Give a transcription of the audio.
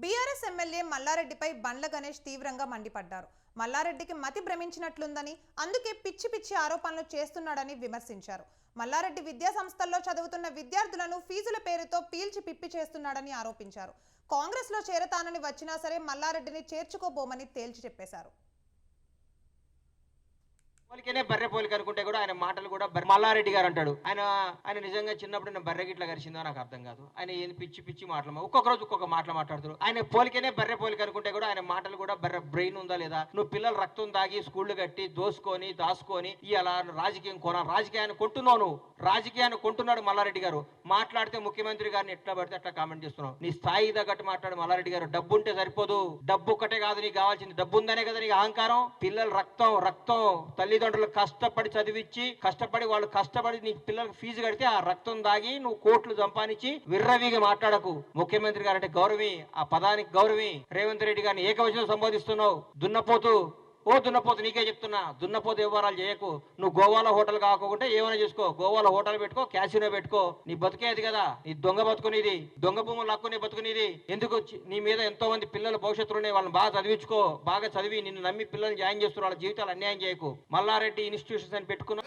BRS MLA మల్లారెడ్డిపై బండ్ల గణేష్ తీవ్రంగా మండిపడ్డారు. మల్లారెడ్డికి మతి భ్రమించినట్లుందని అందుకే పిచ్చి పిచ్చి ఆరోపణలు చేస్తున్నాడని విమర్శించారు. మల్లారెడ్డి విద్యా సంస్థల్లో చదువుతున్న విద్యార్థులను ఫీజుల పేరుతో పీల్చి పిప్పి చేస్తున్నాడని ఆరోపించారు. కాంగ్రెస్లో చేరతానని వచ్చినా సరే మల్లారెడ్డిని చేర్చుకోబోమని తేల్చి చెప్పేశారు. పోలికనే బర్రె పోలిక అనుకుంటే కూడా ఆయన మాటలు కూడా బర్రె మల్లారెడ్డి గారు అంటాడు. ఆయన ఆయన నిజంగా చిన్నప్పుడు నేను బర్రె గిట్ల గరిచిందో నాకు అర్థం కాదు. ఆయన ఏం పిచ్చి పిచ్చి మాటలు ఒక్కొక్క రోజు ఒక్కొక్క మాటలు మాట్లాడుతారు ఆయన పోలికనే బర్రె పోలిక అనుకుంటే కూడా ఆయన మాటలు కూడా బర్రె బ్రెయిన్ ఉందా లేదా? నువ్వు పిల్లలు రక్తం దాగి స్కూళ్ళు కట్టి దోసుకొని దాసుకొని ఇలా రాజకీయం కొన రాజకీయాన్ని కొంటున్నావు నువ్వు. రాజకీయాన్ని కొంటున్నాడు మల్లారెడ్డి గారు. మాట్లాడితే ముఖ్యమంత్రి గారిని ఎట్లా పడితే అట్లా కామెంట్ చేస్తున్నావు. నీ స్థాయి తగ్గట్టు మాట్లాడు మల్లారెడ్డి గారు. డబ్బు ఉంటే సరిపోదు. డబ్బు ఒక్కటే కాదు నీకు కావాల్సింది డబ్బు ఉందనే కదా నీకు అహంకారం. పిల్లల రక్తం రక్తం తల్లిదండ్రులు కష్టపడి చదివించి కష్టపడి వాళ్ళు కష్టపడి నీ పిల్లలకు ఫీజు కడితే ఆ రక్తం దాగి నువ్వు కోట్లు సంపాదించి విర్రవీగి మాట్లాడకు. ముఖ్యమంత్రి గారు అంటే గౌరవి ఆ పదానికి గౌరవి రేవంత్ రెడ్డి గారిని ఏకవచనం సంబోధిస్తున్నావు. దున్నపోతూ. ఓ దున్నపోతు నీకే చెప్తున్నా. దున్నపోతు వ్యవహారాలు చేయకు. నువ్వు గోవాలో హోటల్ కాకుండా ఏమైనా చేసుకో. గోవాలో హోటల్ పెట్టుకో క్యాసినో పెట్టుకో. నీ బతికేది కదా. నీ దొంగ బతుకునేది. దొంగ భూములు లక్కునే బతుకునేది. ఎందుకు నీ మీద ఎంతో మంది పిల్లల భవిష్యత్తులు ఉన్నాయి. వాళ్ళని బాగా చదివించుకో. బాగా చదివి నిన్ను నమ్మి పిల్లల్ని జాయిన్ చేస్తున్నారు. వాళ్ళ జీవితాలు అన్యాయం చేయకు. మల్లారెడ్డి ఇన్స్టిట్యూషన్స్ అని పెట్టుకున్నా